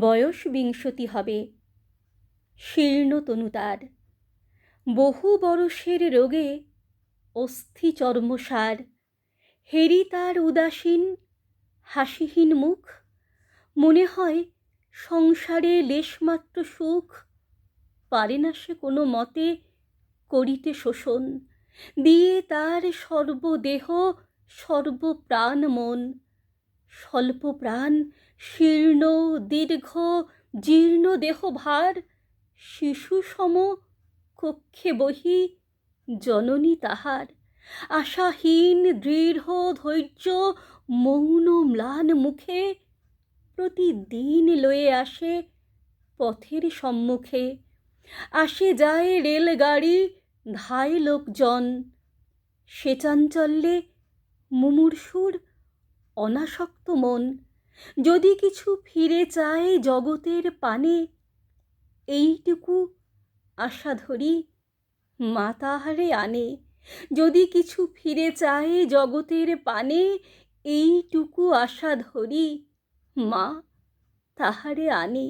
বয়স বিংশতি হবে। শীর্ণ তনু তার। বহু বরষের রোগে অস্থি চর্মসার। হেরি তার উদাসীন, হাসিহীন মুখ। মনে হয় সংসারে লেশমাত্র সুখ। পারে না সে কোনো মতে করিতে শোষণ। দিয়ে তার সর্বদেহ, সর্বপ্রাণ মন। স্বল্প প্রাণ শীর্ণ, দীর্ঘ, জীর্ণ দেহ ভার শিশু সম কক্ষে বহি জননী তাহার। আশাহীন, দৃঢ়, ধৈর্য, মৌন, ম্লান মুখে প্রতিদিন লয়ে আসে পথের সম্মুখে। আসে যায় রেলগাড়ি, ধায় লোকজন। সে চাঞ্চল্যে মুমূর্ষুর অনাসক্ত মন। যদি কিছু ফিরে চায় জগতের পানে, এইটুকু আশা ধরি মা তাহারে আনে। যদি কিছু ফিরে চায় জগতের পানে, এইটুকু আশা ধরি মা তাহারে আনে।